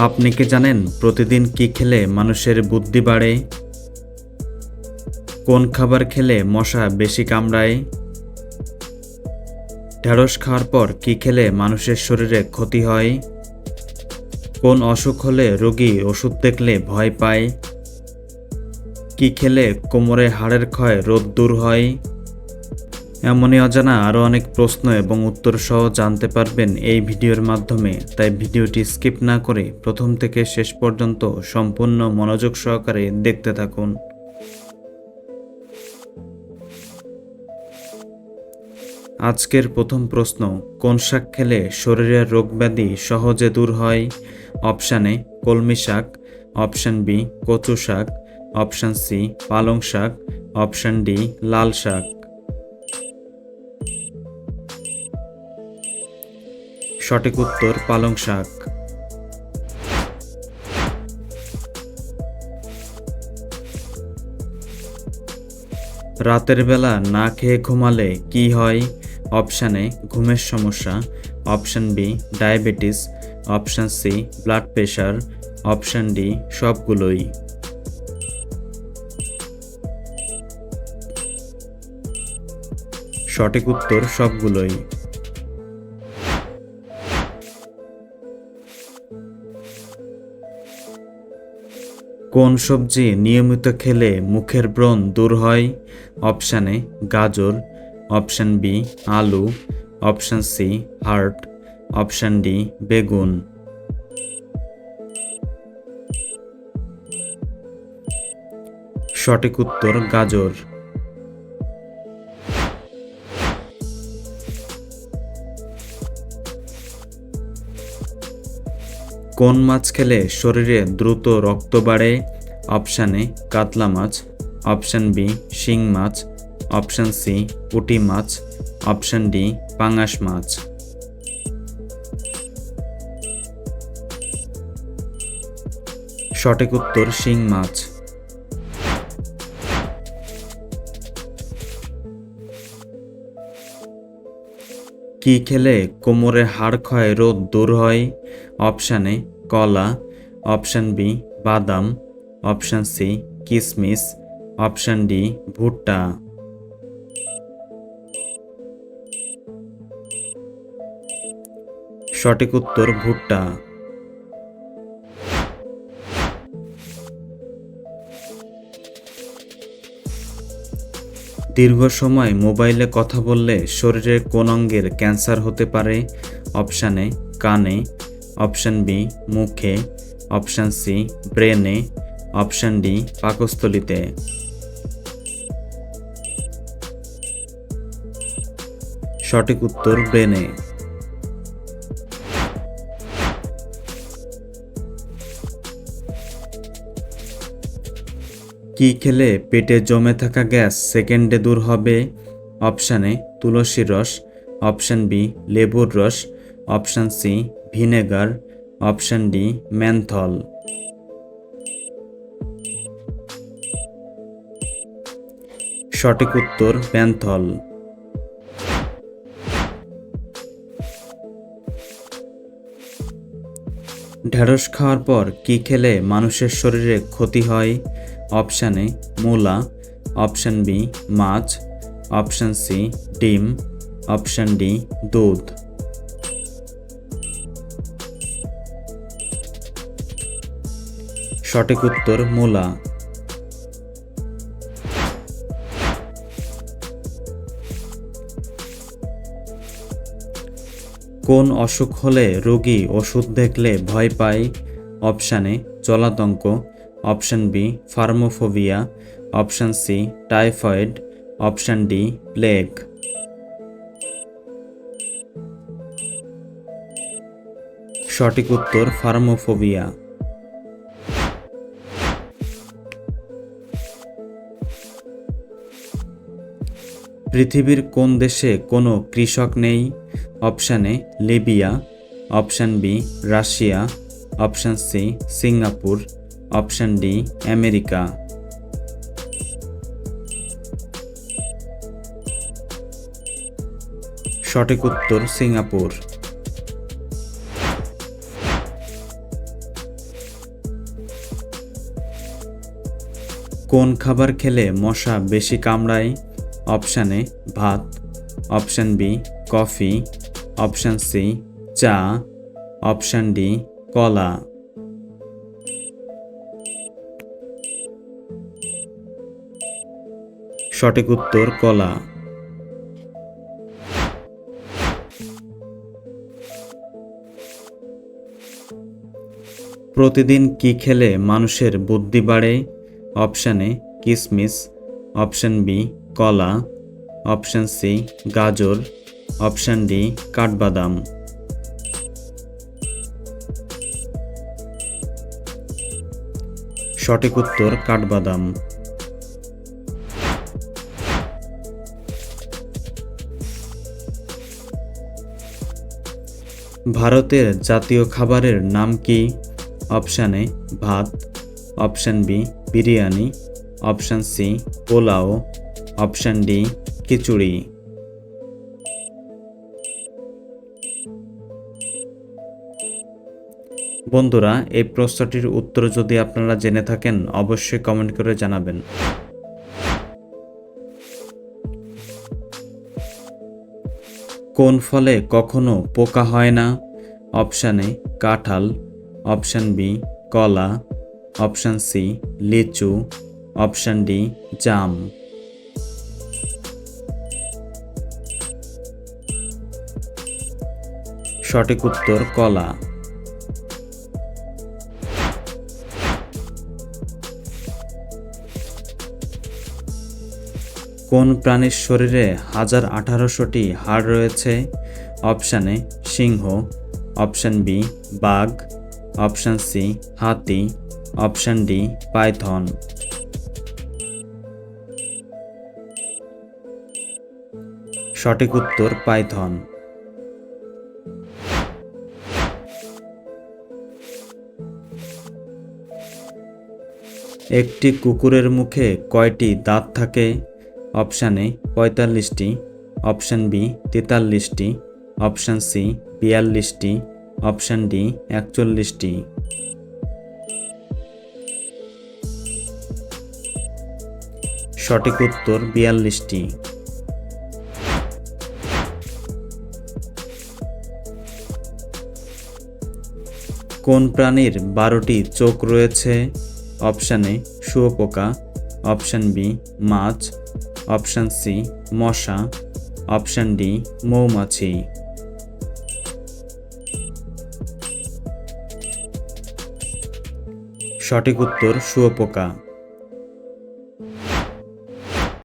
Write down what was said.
আপনি কি জানেন প্রতিদিন কি খেলে মানুষের বুদ্ধি বাড়ে? কোন খাবার খেলে মশা বেশি কামড়ায়? ঢেঁড়স খাওয়ার পর কি খেলে মানুষের শরীরে ক্ষতি হয়? কোন অসুখ হলে রোগী ওষুধ দেখলে ভয় পায়? কি খেলে কোমরে হাড়ের ক্ষয় রোদ দূর হয়? এমনই অজানা আরও অনেক প্রশ্ন এবং উত্তর সহ জানতে পারবেন এই ভিডিওর মাধ্যমে। তাই ভিডিওটি স্কিপ না করে প্রথম থেকে শেষ পর্যন্ত সম্পূর্ণ মনোযোগ সহকারে দেখতে থাকুন। আজকের প্রথম প্রশ্ন, কোন শাক খেলে শরীরের রোগব্যাধি সহজে দূর হয়? অপশান এ, কলমি শাক। অপশান বি, কচু শাক। অপশান সি, পালং শাক। অপশান ডি, লাল শাক। সঠিক উত্তর পালং শাক। রাতের বেলা না খেয়ে ঘুমালে কি হয়? অপশান এ, ঘুমের সমস্যা। Option B, diabetes. Option C, blood pressure option D, সবগুলোই। সঠিক উত্তর সবগুলোই। কোন সবজি নিয়মিত খেলে মুখের ব্রণ দূর হয়? অপশান এ, গাজর। অপশান বি, আলু। Option C, heart. Option D, বেগুন। সঠিক উত্তর, গাজর। কোন মাছ খেলে শরীরে দ্রুত রক্ত বাড়ে? অপশান এ, কাতলা মাছ। অপশান বি, শিং মাছ। অপশান সি, পুঁটি মাছ। অপশান ডি, পাঙাশ মাছ। সঠিক উত্তর, শিং মাছ। কি খেলে কোমরে হাড় ক্ষয় রোদ দূর হয়? অপশান কলা, অপশান বি, বাদাম, অপশান সি কিশমিশ অপশান ডি, ভুট্টা। সঠিক উত্তর ভুট্টা। দীর্ঘ সময় মোবাইলে কথা বললে শরীরের কোন অঙ্গের ক্যান্সার হতে পারে? অপশান কানে। অপশান বি, মুখে। অপশান সি, ব্রেনে। অপশান ডি, পাকস্থলিতে। সঠিক উত্তর, ব্রেনে। কি খেলে পেটে জমে থাকা গ্যাস সেকেন্ডে দূর হবে? অপশানে এ তুলসী রস। অপশান বি, লেবুর রস। Option C vinegar, option D menthol সঠিক উত্তর ম্যানথল ঢেঁড়স খাওয়ার পর কি খেলে মানুষের শরীরে ক্ষতি হয়? অপশান এ, মূলা। অপশান বি, মাছ। অপশান সি, ডিম। অপশান ডি, দুধ। সঠিক উত্তর মূলা। কোন অসুখ হলে রোগী ওষুধ দেখলে ভয় পায়? অপশানে জলাতঙ্ক। Option B, ফার্মোফোবিয়া। Option C, typhoid. Option D, plague. সঠিক উত্তর ফার্মোফোবিয়া। পৃথিবীর কোন দেশে কোনো কৃষক নেই? Option A, Libya. Option B, Russia. Option C, Singapore. Option D, America. সঠিক উত্তর সিঙ্গাপুর। কোন খাবার খেলে মশা বেশি কামড়ায়? অপশান এ ভাত, option B coffee, option C চা, অপশান ডি কলা। সঠিক উত্তর কলা। প্রতিদিন কি খেলে মানুষের বুদ্ধি বাড়ে? অপশান কিসমিস, অপশান বি কলা, অপশান সি, গাজর, অপশান ডি, কাঠবাদাম। সঠিক উত্তর, কাঠবাদাম। ভারতের জাতীয় খাবারের নাম কি? অপশান এ, ভাত, option B, biryani, option C, pulao option D, khichdi. বন্ধুরা, এই প্রশ্নটির উত্তর যদি আপনারা জেনে থাকেন, অবশ্যই কমেন্ট করে জানাবেন। কোন ফলে কখনো পোকা হয় না? অপশান এ, কাঁঠাল। অপশান বি, কলা। অপশান সি, লিচু। অপশান ডি, জাম। সঠিক উত্তর, কলা। কোন প্রাণীর শরীরে হাজার আঠারোশোটি হাড় রয়েছে? অপশান এ, সিংহ। অপশান বি, বাঘ। অপশান সি, হাতি। Option D, python. সঠিক উত্তর, পাইথন। একটি কুকুরের মুখে কয়টি দাঁত থাকে? অপশান এ, পঁয়তাল্লিশটি। অপশান বি, তেতাল্লিশটি। অপশান সি, বিয়াল্লিশটি। অপশান ডি, একচল্লিশটি। সঠিক উত্তর, বিয়াল্লিশটি। কোন প্রাণীর বারোটি চোখ রয়েছে? অপশান এ, শুয়োপোকা, অপশান বি, মাছ, অপশান সি, মশা, অপশান ডি, মৌমাছি। সঠিক উত্তর শুয়োপোকা।